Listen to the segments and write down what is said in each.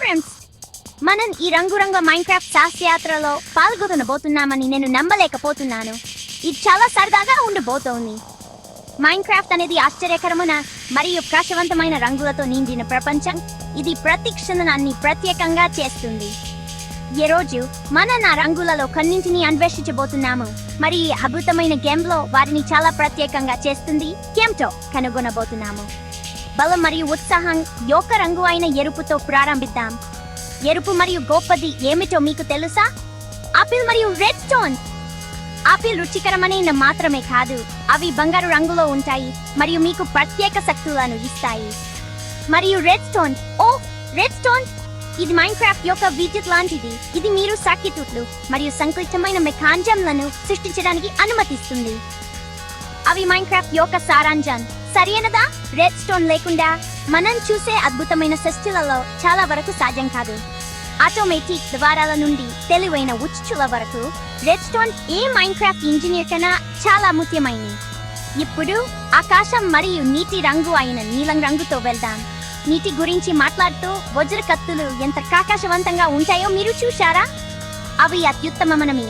Friends మనం ఈ రంగురంగ Minecraft శాస్త్రయాత్రలో పాల్గొనబోతున్నామని నేను నమ్మలేకపోతున్నాను. ఇది చాలా సరదాగా ఉండబోతోంది. మైన్క్రాఫ్ట్ అనేది ఆశ్చర్యకరమైన మరియు ప్రకాశవంతమైన రంగులతో నిండిన ప్రపంచం. ఇది ప్రతి క్షణాన్ని ప్రత్యేకంగా చేస్తుంది. ఈ రోజు మనం ఆ రంగులలో కన్నింటిని అన్వేషించబోతున్నాము. మరి ఈ అద్భుతమైన గేమ్లో వారిని చాలా ప్రత్యేకంగా చేస్తుంది. ఏమిటో కనుగొనబోతున్నాము. బలం మరియు ఉత్సాహం యొక్క రంగు అయిన ఎరుపుతో ప్రారంభిద్దాం. ఎరుపు మరియు గొప్పది ఏమిటో మీకు తెలుసా? ఆపిల్ మరియు రెడ్ స్టోన్ ఆపిల్ రుచికరమైన మాత్రమే కాదు అవి బంగారు రంగులో ఉంటాయి మరియు మీకు ప్రత్యేక శక్తులను ఇస్తాయి. మరియు రెడ్ స్టోన్ ఓ రెడ్ స్టోన్ ఇది మైన్క్రాఫ్ట్ యొక్క విద్యుత్ లాంటిది. ఇది మీరు సర్క్యూట్లు మరియు సంక్లిష్టమైన మెకానిజంలను సృష్టించడానికి అనుమతిస్తుంది. అవి మైన్క్రాఫ్ట్ యొక్క సారాంజన్ సరైనదా రెడ్ స్టోన్ లేకుండా మనం చూసే అద్భుతమైన సృష్టిలలో చాలా వరకు సాధ్యం కాదు. ఆటోమేటిక్ ద్వారాల నుండి తెలివైన ఉచ్చుల వరకు రెడ్ స్టోన్ ఏ మైన్క్రాఫ్ట్ ఇంజనీర్ కన్నా చాలా ముఖ్యమైనది. ఇప్పుడు ఆకాశం మరియు నీటి రంగు అయిన నీలం రంగుతో వెళ్దాం. నీటి గురించి మాట్లాడుతూ వజ్రకత్తులు ఎంత కాకాశవంతంగా ఉంటాయో మీరు చూశారా? అవి అత్యుత్తమమనమే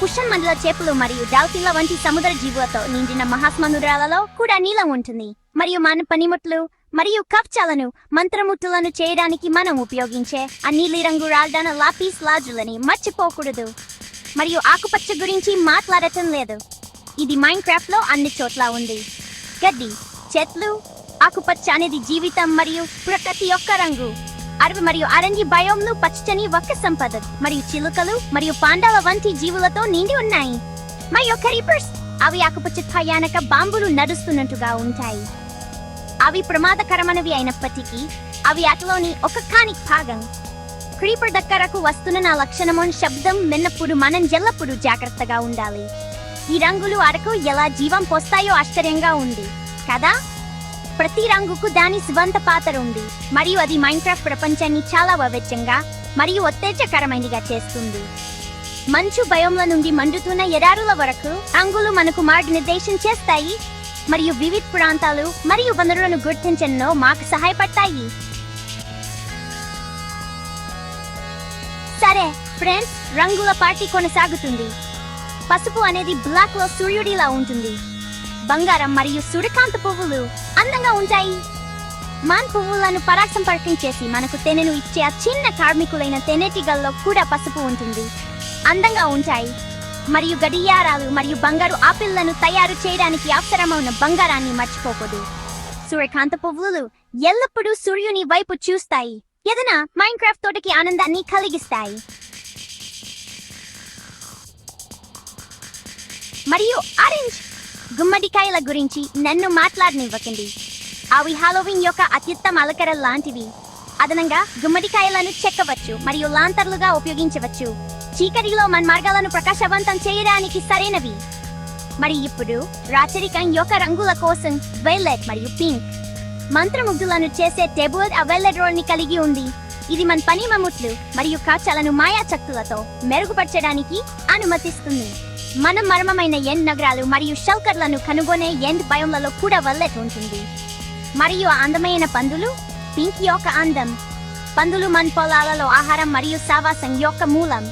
కుషన్ మండల చేపలు మరియు డాల్ఫిన్ల వంటి సముద్ర జీవులతో నిండిన మహాసముద్రాలలో కూడా నీలం ఉంటుంది. మరియు మన పనిముట్లు మరియు కవచాలను మంత్రముట్టులను చేయడానికి మనం ఉపయోగించే ఆ నీలిరంగు రాల్డాన లాపీస్ లాజులని మర్చిపోకూడదు. మరియు ఆకుపచ్చ గురించి మాట్లాడటం లేదు. ఇది మైండ్లో అన్ని చోట్ల ఉంది. గడ్డి చెట్లు ఆకుపచ్చ అనేది జీవితం మరియు ప్రకృతి యొక్క రంగు. అడవి మరియు అరణ్య బయోమ్లు పచ్చని ఒక్క సంపద మరియు చిలుకలు మరియు పాండవ వంటి జీవులతో నిండి ఉన్నాయి. మరియు కరీపర్స్ అవి ఆకుపచ్చ భయానక బాంబులు నడుస్తున్నట్టుగా ఉంటాయి. అవి ప్రమాదకరమైనవి అయినప్పటికీ అవి అటులోని ఒక కానిక్ భాగం. క్రీపర్ దగ్గరకు వస్తున్న నా లక్షణము శబ్దం విన్నప్పుడు మనం ఎల్లప్పుడూ జాగ్రత్తగా ఉండాలి. ఈ రంగులు అరకు ఎలా జీవం పోస్తాయో ఆశ్చర్యంగా ఉంది. కదా? ప్రతి రంగుకు దాని స్వంత పాత్ర ఉంది. మరియు అది మైన్క్రాఫ్ట్ ప్రపంచాన్ని చాలా వైవిధ్యంగా మరియు ఉత్తేజకరమైనదిగా చేస్తుంది. మంచు భయంల నుండి మండుతున్న ఎడారుల వరకు రంగులు మనకు మార్గనిర్దేశం చేస్తాయి. మరియు వివిధ ప్రాంతాలు మరియు వనరులను గుర్తించడంలో మాకు సహాయపడతాయి. సరే ఫ్రెండ్స్ రంగుల పార్టీ కొనసాగుతుంది. పసుపు అనేది బ్లాక్లో సూర్యుడిలా ఉంటుంది. బంగారం మరియు సూర్యకాంత పువ్వులు అందంగా ఉంటాయి. మాన్ పువ్వులను పరాగసంపర్కం చేసి మనకు తేనెను ఇచ్చే ఆ చిన్న కార్మికులైన తేనెటీగల్లో కూడా పసుపు ఉంటుంది. అందంగా ఉంటాయి. మరియు గడియారాలు మరియు బంగారు ఆపిల్లను తయారు చేయడానికి అవసరమైన బంగారాన్ని మర్చిపోకూడదు. సూర్యకాంత పువ్వులు ఎల్లప్పుడూ సూర్యుని వైపు చూస్తాయి. ఏదైనా మైన్క్రాఫ్ట్ తోటకి ఆనందాన్ని కలిగిస్తాయి. మరియు ఆరెంజ్ గుమ్మడికాయల గురించి నన్ను మాట్లాడనివ్వకండి. అవి హాలోవిన్ యొక్క అత్యుత్తమ అలకర లాంటివి. అదనంగా గుమ్మడికాయలను చెక్కవచ్చు మరియు లాంతర్లుగా ఉపయోగించవచ్చు. చీకటిలో మన మార్గాలను ప్రకాశవంతం చేయడానికి సరైనవి. మరి ఇప్పుడు రాచరికం యొక్క రంగుల కోసం వైలెట్ మరియు పింక్ మంత్రముగ్ధులను చేసే టేబుల్ ఆ రోల్ని కలిగి ఉంది. ఇది మన పని మముట్లు మరియు కాచాలను మాయాశక్తులతో మెరుగుపరచడానికి అనుమతిస్తుంది. మన మర్మమైన ఎన్ నగరాలు మరియు షల్కర్లను కనుగొనే ఎండ్ భయంలలో కూడా వల్లెట్ ఉంటుంది మరియు అందమైన పందులు పింక్ యొక్క అందం పందులు మన పొలాలలో ఆహారం మరియు సావాసం యొక్క మూలం.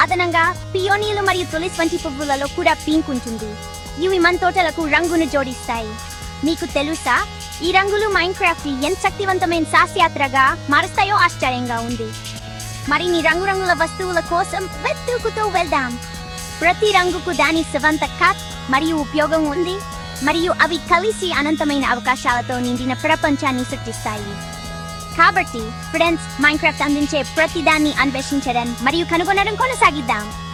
అదనంగా పియోనీలు మరియు తులిస్ వంటి పువ్వులలో కూడా పింక్ ఉంటుంది. ఇవి మన తోటలకు రంగును జోడిస్తాయి. మీకు తెలుసా? ఈ రంగులు మైన్క్రాఫ్ట్ ఎంత శక్తివంతమైన శాస్త్రయాత్రగా మారుస్తాయో ఆశ్చర్యంగా ఉంది. మరిన్ని రంగురంగుల వస్తువుల కోసం వెతుకుతూ వెళ్దాం. ప్రతి రంగుకు దాని స్వంత కట్ మరియు ఉపయోగం ఉంది మరియు అవి కలిసి అనంతమైన అవకాశాలతో నిండిన ప్రపంచాన్ని సృష్టిస్తాయి. కాబట్టి ఫ్రెండ్స్ మైన్క్రాఫ్ట్ అందించే ప్రతిదాన్ని అన్వేషించడం మరియు కనుగొనడం కొనసాగిద్దాం.